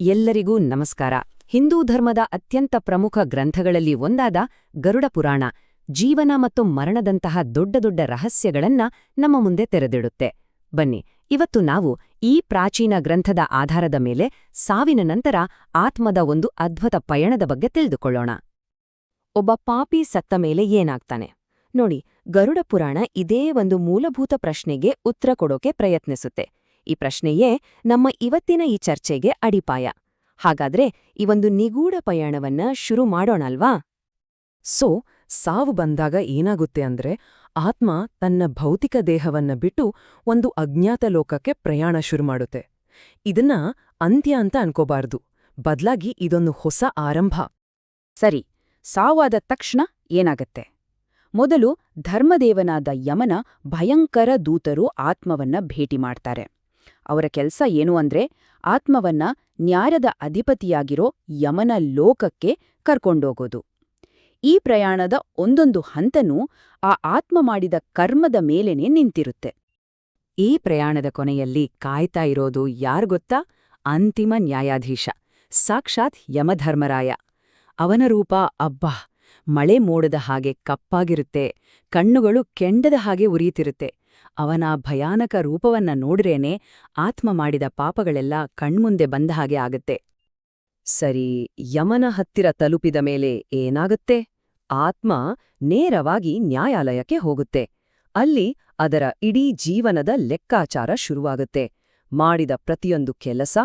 ಎಲ್ಲರಿಗೂ ನಮಸ್ಕಾರ. ಹಿಂದೂ ಧರ್ಮದ ಅತ್ಯಂತ ಪ್ರಮುಖ ಗ್ರಂಥಗಳಲ್ಲಿ ಒಂದಾದ ಗರುಡ ಪುರಾಣ, ಜೀವನ ಮತ್ತು ಮರಣದಂತಹ ದೊಡ್ಡ ದೊಡ್ಡ ರಹಸ್ಯಗಳನ್ನ ನಮ್ಮ ಮುಂದೆ ತೆರೆದಿಡುತ್ತೆ. ಬನ್ನಿ, ಇವತ್ತು ನಾವು ಈ ಪ್ರಾಚೀನ ಗ್ರಂಥದ ಆಧಾರದ ಮೇಲೆ ಸಾವಿನ ನಂತರ ಆತ್ಮದ ಒಂದು ಅದ್ಭುತ ಪಯಣದ ಬಗ್ಗೆ ತಿಳಿದುಕೊಳ್ಳೋಣ. ಒಬ್ಬ ಪಾಪಿ ಸತ್ತ ಮೇಲೆ ಏನಾಗ್ತಾನೆ? ನೋಡಿ, ಗರುಡ ಪುರಾಣ ಇದೇ ಒಂದು ಮೂಲಭೂತ ಪ್ರಶ್ನೆಗೆ ಉತ್ತರ ಕೊಡೋಕೆ ಪ್ರಯತ್ನಿಸುತ್ತೆ. ಈ ಪ್ರಶ್ನೆಯೇ ನಮ್ಮ ಇವತ್ತಿನ ಈ ಚರ್ಚೆಗೆ ಅಡಿಪಾಯ. ಹಾಗಾದ್ರೆ ಈ ಒಂದು ನಿಗೂಢ ಪಯಣವನ್ನ ಶುರು ಮಾಡೋಣಲ್ವಾ? ಸೊ, ಸಾವು ಬಂದಾಗ ಏನಾಗುತ್ತೆ ಅಂದ್ರೆ ಆತ್ಮ ತನ್ನ ಭೌತಿಕ ದೇಹವನ್ನ ಬಿಟ್ಟು ಒಂದು ಅಜ್ಞಾತ ಲೋಕಕ್ಕೆ ಪ್ರಯಾಣ ಶುರು ಮಾಡುತ್ತೆ. ಇದನ್ನ ಅಂತ್ಯ ಅಂತ ಅನ್ಕೋಬಾರ್ದು. ಬದ್ಲಾಗಿ ಇದೊಂದು ಹೊಸ ಆರಂಭ. ಸರಿ, ಸಾವಾದ ತಕ್ಷಣ ಏನಾಗತ್ತೆ? ಮೊದಲು ಧರ್ಮದೇವನಾದ ಯಮನ ಭಯಂಕರ ದೂತರು ಆತ್ಮವನ್ನ ಭೇಟಿ ಮಾಡ್ತಾರೆ. ಅವರ ಕೆಲ್ಸ ಏನು ಅಂದ್ರೆ ಆತ್ಮವನ್ನ ನ್ಯಾಯದ ಅಧಿಪತಿಯಾಗಿರೋ ಯಮನ ಲೋಕಕ್ಕೆ ಕರ್ಕೊಂಡೋಗೋದು. ಈ ಪ್ರಯಾಣದ ಒಂದೊಂದು ಹಂತನೂ ಆ ಆತ್ಮ ಮಾಡಿದ ಕರ್ಮದ ಮೇಲೇನೆ ನಿಂತಿರುತ್ತೆ. ಈ ಪ್ರಯಾಣದ ಕೊನೆಯಲ್ಲಿ ಕಾಯ್ತಾ ಇರೋದು ಯಾರ್ಗೊತ್ತಾ ಅಂತಿಮ ನ್ಯಾಯಾಧೀಶ, ಸಾಕ್ಷಾತ್ ಯಮಧರ್ಮರಾಯ. ಅವನ ರೂಪ ಅಬ್ಬಾ, ಮಳೆ ಮೋಡದ ಹಾಗೆ ಕಪ್ಪಾಗಿರುತ್ತೆ, ಕಣ್ಣುಗಳು ಕೆಂಡದ ಹಾಗೆ ಉರಿಯುತ್ತಿರುತ್ತೆ. ಅವನ ಭಯಾನಕ ರೂಪವನ್ನ ನೋಡ್ರೇನೆ ಆತ್ಮ ಮಾಡಿದ ಪಾಪಗಳೆಲ್ಲ ಕಣ್ಮುಂದೆ ಬಂದ ಹಾಗೆ ಆಗತ್ತೆ. ಸರಿ, ಯಮನ ಹತ್ತಿರ ತಲುಪಿದ ಮೇಲೆ ಏನಾಗುತ್ತೆ? ಆತ್ಮ ನೇರವಾಗಿ ನ್ಯಾಯಾಲಯಕ್ಕೆ ಹೋಗುತ್ತೆ. ಅಲ್ಲಿ ಅದರ ಇಡೀ ಜೀವನದ ಲೆಕ್ಕಾಚಾರ ಶುರುವಾಗುತ್ತೆ. ಮಾಡಿದ ಪ್ರತಿಯೊಂದು ಕೆಲಸ,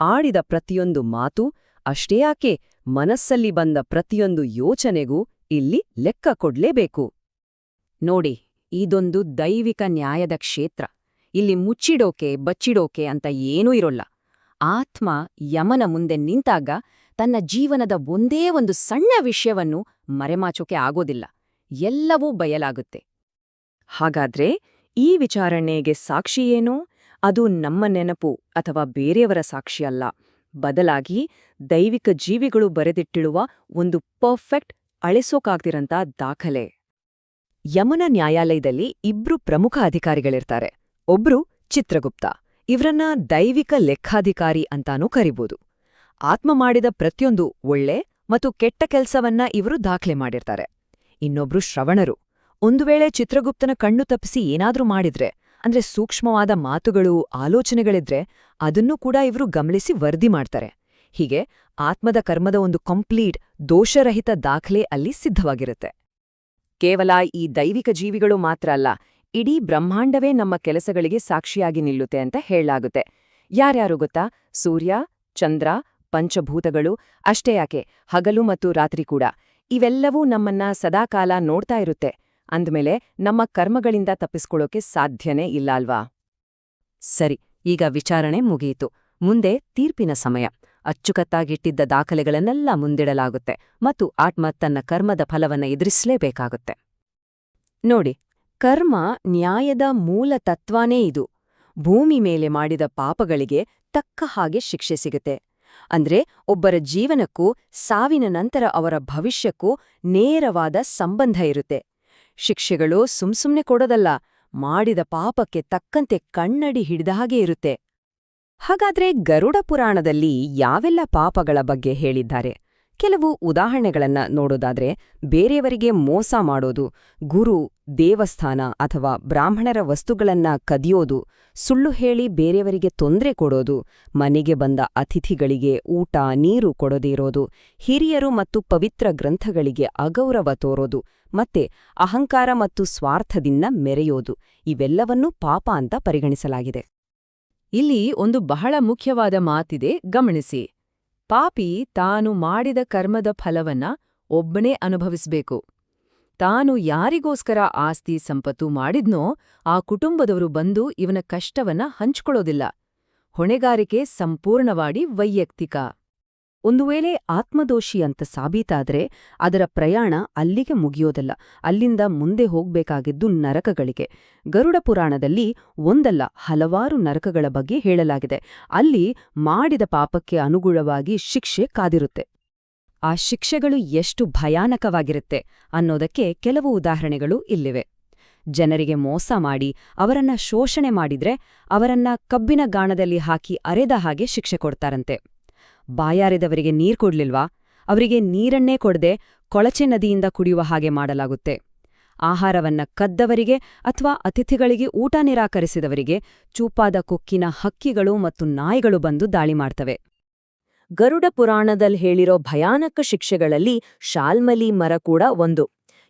ಆಡಿದ ಪ್ರತಿಯೊಂದು ಮಾತು, ಅಷ್ಟೇ ಯಾಕೆ ಮನಸ್ಸಲ್ಲಿ ಬಂದ ಪ್ರತಿಯೊಂದು ಯೋಚನೆಗೂ ಇಲ್ಲಿ ಲೆಕ್ಕ ಕೊಡ್ಲೇಬೇಕು. ನೋಡಿ ಇದೊಂದು ದೈವಿಕ ನ್ಯಾಯದ ಕ್ಷೇತ್ರ. ಇಲ್ಲಿ ಮುಚ್ಚಿಡೋಕೆ ಬಚ್ಚಿಡೋಕೆ ಅಂತ ಏನೂ ಇರೋಲ್ಲ. ಆತ್ಮ ಯಮನ ಮುಂದೆ ನಿಂತಾಗ ತನ್ನ ಜೀವನದ ಒಂದೇ ಒಂದು ಸಣ್ಣ ವಿಷಯವನ್ನು ಮರೆಮಾಚೋಕೆ ಆಗೋದಿಲ್ಲ. ಎಲ್ಲವೂ ಬಯಲಾಗುತ್ತೆ. ಹಾಗಾದ್ರೆ ಈ ವಿಚಾರಣೆಗೆ ಸಾಕ್ಷಿಯೇನು ಅದು ನಮ್ಮ ನೆನಪು ಅಥವಾ ಬೇರೆಯವರ ಸಾಕ್ಷಿಯಲ್ಲ ಬದಲಾಗಿ ದೈವಿಕ ಜೀವಿಗಳು ಬರೆದಿಟ್ಟಿಳುವ ಒಂದು ಪರ್ಫೆಕ್ಟ್ ಅಳಿಸೋಕಾಗ್ದಿರಂತ ದಾಖಲೆ. ಯಮನ ನ್ಯಾಯಾಲಯದಲ್ಲಿ ಇಬ್ರು ಪ್ರಮುಖ ಅಧಿಕಾರಿಗಳಿರ್ತಾರೆ. ಒಬ್ರು ಚಿತ್ರಗುಪ್ತ. ಇವ್ರನ್ನ ದೈವಿಕ ಲೆಕ್ಕಾಧಿಕಾರಿ ಅಂತಾನೂ ಕರಿಬೋದು. ಆತ್ಮ ಮಾಡಿದ ಪ್ರತಿಯೊಂದು ಒಳ್ಳೆ ಮತ್ತು ಕೆಟ್ಟ ಕೆಲ್ಸವನ್ನ ಇವರು ದಾಖಲೆ ಮಾಡಿರ್ತಾರೆ. ಇನ್ನೊಬ್ರು ಶ್ರವಣರು. ಒಂದು ವೇಳೆ ಚಿತ್ರಗುಪ್ತನ ಕಣ್ಣು ತಪ್ಪಿಸಿ ಏನಾದ್ರೂ ಮಾಡಿದ್ರೆ, ಅಂದ್ರೆ ಸೂಕ್ಷ್ಮವಾದ ಮಾತುಗಳು, ಆಲೋಚನೆಗಳಿದ್ರೆ ಅದನ್ನೂ ಕೂಡ ಇವರು ಗಮನಿಸಿ ವರದಿ ಮಾಡ್ತಾರೆ. ಹೀಗೆ ಆತ್ಮದ ಕರ್ಮದ ಒಂದು ಕಂಪ್ಲೀಟ್ ದೋಷರಹಿತ ದಾಖಲೆ ಅಲ್ಲಿ ಸಿದ್ಧವಾಗಿರುತ್ತೆ. ಕೇವಲ ಈ ದೈವಿಕ ಜೀವಿಗಳು ಮಾತ್ರ ಅಲ್ಲ, ಇಡೀ ಬ್ರಹ್ಮಾಂಡವೇ ನಮ್ಮ ಕೆಲಸಗಳಿಗೆ ಸಾಕ್ಷಿಯಾಗಿ ನಿಲ್ಲುತ್ತೆ ಅಂತ ಹೇಳಲಾಗುತ್ತೆ. ಯಾರ್ಯಾರು ಗೊತ್ತಾ? ಸೂರ್ಯ, ಚಂದ್ರ, ಪಂಚಭೂತಗಳು, ಅಷ್ಟೇ ಯಾಕೆ? ಹಗಲು ಮತ್ತು ರಾತ್ರಿ ಕೂಡ. ಇವೆಲ್ಲವೂ ನಮ್ಮನ್ನ ಸದಾಕಾಲ ನೋಡ್ತಾ ಇರುತ್ತೆ. ಅಂದ್ಮೇಲೆ ನಮ್ಮ ಕರ್ಮಗಳಿಂದ ತಪ್ಪಿಸ್ಕೊಳ್ಳೋಕೆ ಸಾಧ್ಯನೇ ಇಲ್ಲ ಅಲ್ವಾ? ಸರಿ, ಈಗ ವಿಚಾರಣೆ ಮುಗಿಯಿತು. ಮುಂದೆ ತೀರ್ಪಿನ ಸಮಯ. ಅಚ್ಚುಕತ್ತಾಗಿಟ್ಟಿದ್ದ ದಾಖಲೆಗಳನ್ನೆಲ್ಲ ಮುಂದಿಡಲಾಗುತ್ತೆ ಮತ್ತು ಆತ್ಮ ತನ್ನ ಕರ್ಮದ ಫಲವನ್ನ ಎದುರಿಸಲೇಬೇಕಾಗುತ್ತೆ. ನೋಡಿ, ಕರ್ಮ ನ್ಯಾಯದ ಮೂಲ ತತ್ವಾನೇ ಇದು. ಭೂಮಿ ಮೇಲೆ ಮಾಡಿದ ಪಾಪಗಳಿಗೆ ತಕ್ಕ ಹಾಗೆ ಶಿಕ್ಷೆ ಸಿಗುತ್ತೆ. ಅಂದ್ರೆ ಒಬ್ಬರ ಜೀವನಕ್ಕೂ ಸಾವಿನ ನಂತರ ಅವರ ಭವಿಷ್ಯಕ್ಕೂ ನೇರವಾದ ಸಂಬಂಧ ಇರುತ್ತೆ. ಶಿಕ್ಷೆಗಳು ಸುಮ್ಸುಮ್ನೆ ಕೊಡೋದಲ್ಲ, ಮಾಡಿದ ಪಾಪಕ್ಕೆ ತಕ್ಕಂತೆ ಕಣ್ಣಡಿ ಹಿಡಿದ ಹಾಗೆ ಇರುತ್ತೆ. ಹಾಗಾದ್ರೆ ಗರುಡ ಪುರಾಣದಲ್ಲಿ ಯಾವೆಲ್ಲ ಪಾಪಗಳ ಬಗ್ಗೆ ಹೇಳಿದ್ದಾರೆ? ಕೆಲವು ಉದಾಹರಣೆಗಳನ್ನ ನೋಡೋದಾದ್ರೆ, ಬೇರೆಯವರಿಗೆ ಮೋಸ ಮಾಡೋದು, ಗುರು ದೇವಸ್ಥಾನ ಅಥವಾ ಬ್ರಾಹ್ಮಣರ ವಸ್ತುಗಳನ್ನ ಕದಿಯೋದು, ಸುಳ್ಳು ಹೇಳಿ ಬೇರೆಯವರಿಗೆ ತೊಂದರೆ ಕೊಡೋದು, ಮನೆಗೆ ಬಂದ ಅತಿಥಿಗಳಿಗೆ ಊಟ, ನೀರು ಕೊಡದೇ ಇರೋದು, ಹಿರಿಯರು ಮತ್ತು ಪವಿತ್ರ ಗ್ರಂಥಗಳಿಗೆ ಅಗೌರವ ತೋರೋದು, ಮತ್ತೆ ಅಹಂಕಾರ ಮತ್ತು ಸ್ವಾರ್ಥದಿಂದ ಮೆರೆಯೋದು, ಇವೆಲ್ಲವನ್ನೂ ಪಾಪ ಅಂತ ಪರಿಗಣಿಸಲಾಗಿದೆ. ಇಲ್ಲಿ ಒಂದು ಬಹಳ ಮುಖ್ಯವಾದ ಮಾತಿದೆ, ಗಮನಿಸಿ. ಪಾಪಿ ತಾನು ಮಾಡಿದ ಕರ್ಮದ ಫಲವನ್ನ ಒಬ್ಬನೇ ಅನುಭವಿಸಬೇಕು. ತಾನು ಯಾರಿಗೋಸ್ಕರ ಆಸ್ತಿ ಸಂಪತ್ತು ಮಾಡಿದ್ನೋ ಆ ಕುಟುಂಬದವರು ಬಂದು ಇವನ ಕಷ್ಟವನ್ನ ಹಂಚ್ಕೊಳ್ಳೋದಿಲ್ಲ. ಹೊಣೆಗಾರಿಕೆ ಸಂಪೂರ್ಣವಾಗಿ ವೈಯಕ್ತಿಕ. ಒಂದು ವೇಳೆ ಆತ್ಮದೋಷಿ ಅಂತ ಸಾಬೀತಾದರೆ ಅದರ ಪ್ರಯಾಣ ಅಲ್ಲಿಗೆ ಮುಗಿಯೋದಲ್ಲ, ಅಲ್ಲಿಂದ ಮುಂದೆ ಹೋಗಬೇಕಾಗಿದ್ದು ನರಕಗಳಿಗೆ. ಗರುಡ ಪುರಾಣದಲ್ಲಿ ಒಂದಲ್ಲ, ಹಲವಾರು ನರಕಗಳ ಬಗ್ಗೆ ಹೇಳಲಾಗಿದೆ. ಅಲ್ಲಿ ಮಾಡಿದ ಪಾಪಕ್ಕೆ ಅನುಗುಣವಾಗಿ ಶಿಕ್ಷೆ ಕಾದಿರುತ್ತೆ. ಆ ಶಿಕ್ಷೆಗಳು ಎಷ್ಟು ಭಯಾನಕವಾಗಿರುತ್ತೆ ಅನ್ನೋದಕ್ಕೆ ಕೆಲವು ಉದಾಹರಣೆಗಳು ಇಲ್ಲಿವೆ. ಜನರಿಗೆ ಮೋಸ ಮಾಡಿ, ಅವರನ್ನ ಶೋಷಣೆ ಮಾಡಿದ್ರೆ ಅವರನ್ನ ಕಬ್ಬಿನ ಗಾಣದಲ್ಲಿ ಹಾಕಿ ಅರೆದ ಹಾಗೆ ಶಿಕ್ಷೆ ಕೊಡ್ತಾರಂತೆ. ಬಾಯಾರಿದವರಿಗೆ ನೀರು ಕೊಡ್ಲಿಲ್ವಾ? ಅವರಿಗೆ ನೀರನ್ನೇ ಕೊಡದೆ ಕೊಳಚೆ ನದಿಯಿಂದ ಕುಡಿಯುವ ಹಾಗೆ ಮಾಡಲಾಗುತ್ತೆ. ಆಹಾರವನ್ನ ಕದ್ದವರಿಗೆ ಅಥವಾ ಅತಿಥಿಗಳಿಗೆ ಊಟ ನಿರಾಕರಿಸಿದವರಿಗೆ ಚೂಪಾದ ಕೊಕ್ಕಿನ ಹಕ್ಕಿಗಳು ಮತ್ತು ನಾಯಿಗಳು ಬಂದು ದಾಳಿ ಮಾಡ್ತವೆ. ಗರುಡ ಪುರಾಣದಲ್ಲಿ ಹೇಳಿರೋ ಭಯಾನಕ ಶಿಕ್ಷೆಗಳಲ್ಲಿ ಶಾಲ್ಮಲಿ ಮರ ಕೂಡ ಒಂದು.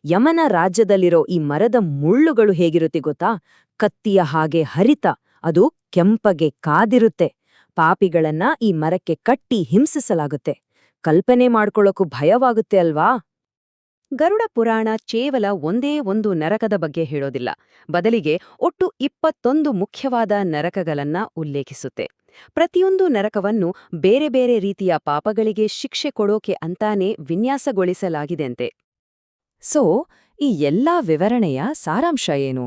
ಯಮನ ರಾಜ್ಯದಲ್ಲಿರೋ ಈ ಮರದ ಮುಳ್ಳುಗಳು ಹೇಗಿರುತ್ತೆ ಗೊತ್ತಾ? ಕತ್ತಿಯ ಹಾಗೆ ಹರಿತ, ಅದು ಕೆಂಪಗೆ ಕಾದಿರುತ್ತೆ. ಪಾಪಿಗಳನ್ನ ಈ ಮರಕ್ಕೆ ಕಟ್ಟಿ ಹಿಂಸಿಸಲಾಗುತ್ತೆ. ಕಲ್ಪನೆ ಮಾಡ್ಕೊಳ್ಳೋಕು ಭಯವಾಗುತ್ತೆ ಅಲ್ವಾ? ಗರುಡ ಪುರಾಣ ಕೇವಲ ಒಂದೇ ಒಂದು ನರಕದ ಬಗ್ಗೆ ಹೇಳೋದಿಲ್ಲ. ಬದಲಿಗೆ ಒಟ್ಟು ಇಪ್ಪತ್ತೊಂದು ಮುಖ್ಯವಾದ ನರಕಗಳನ್ನ ಉಲ್ಲೇಖಿಸುತ್ತೆ. ಪ್ರತಿಯೊಂದು ನರಕವನ್ನು ಬೇರೆ ಬೇರೆ ರೀತಿಯ ಪಾಪಗಳಿಗೆ ಶಿಕ್ಷೆ ಕೊಡೋಕೆ ಅಂತಾನೆ ವಿನ್ಯಾಸಗೊಳಿಸಲಾಗಿದೆಂತೆ ಸೊ ಈ ಎಲ್ಲಾ ವಿವರಣೆಯ ಸಾರಾಂಶ ಏನು?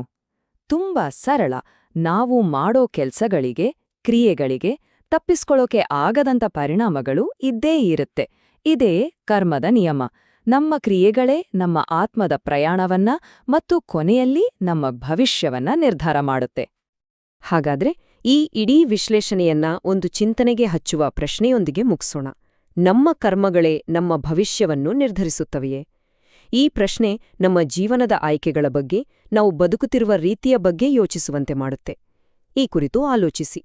ತುಂಬಾ ಸರಳ. ನಾವು ಮಾಡೋ ಕೆಲ್ಸಗಳಿಗೆ ಕ್ರಿಯೆಗಳಿಗೆ ತಪ್ಪಿಸ್ಕೊಳ್ಳೋಕೆ ಆಗದಂಥ ಪರಿಣಾಮಗಳು ಇದ್ದೇ ಇರುತ್ತೆ. ಇದೇ ಕರ್ಮದ ನಿಯಮ. ನಮ್ಮ ಕ್ರಿಯೆಗಳೇ ನಮ್ಮ ಆತ್ಮದ ಪ್ರಯಾಣವನ್ನ ಮತ್ತು ಕೊನೆಯಲ್ಲಿ ನಮ್ಮ ಭವಿಷ್ಯವನ್ನ ನಿರ್ಧಾರ ಮಾಡುತ್ತೆ. ಹಾಗಾದ್ರೆ ಈ ಇಡೀ ವಿಶ್ಲೇಷಣೆಯನ್ನ ಒಂದು ಚಿಂತನೆಗೆ ಹಚ್ಚುವ ಪ್ರಶ್ನೆಯೊಂದಿಗೆ ಮುಗಿಸೋಣ. ನಮ್ಮ ಕರ್ಮಗಳೇ ನಮ್ಮ ಭವಿಷ್ಯವನ್ನು ನಿರ್ಧರಿಸುತ್ತವೆಯೇ? ಈ ಪ್ರಶ್ನೆ ನಮ್ಮ ಜೀವನದ ಆಯ್ಕೆಗಳ ಬಗ್ಗೆ, ನಾವು ಬದುಕುತ್ತಿರುವ ರೀತಿಯ ಬಗ್ಗೆ ಯೋಚಿಸುವಂತೆ ಮಾಡುತ್ತೆ. ಈ ಕುರಿತು ಆಲೋಚಿಸಿ.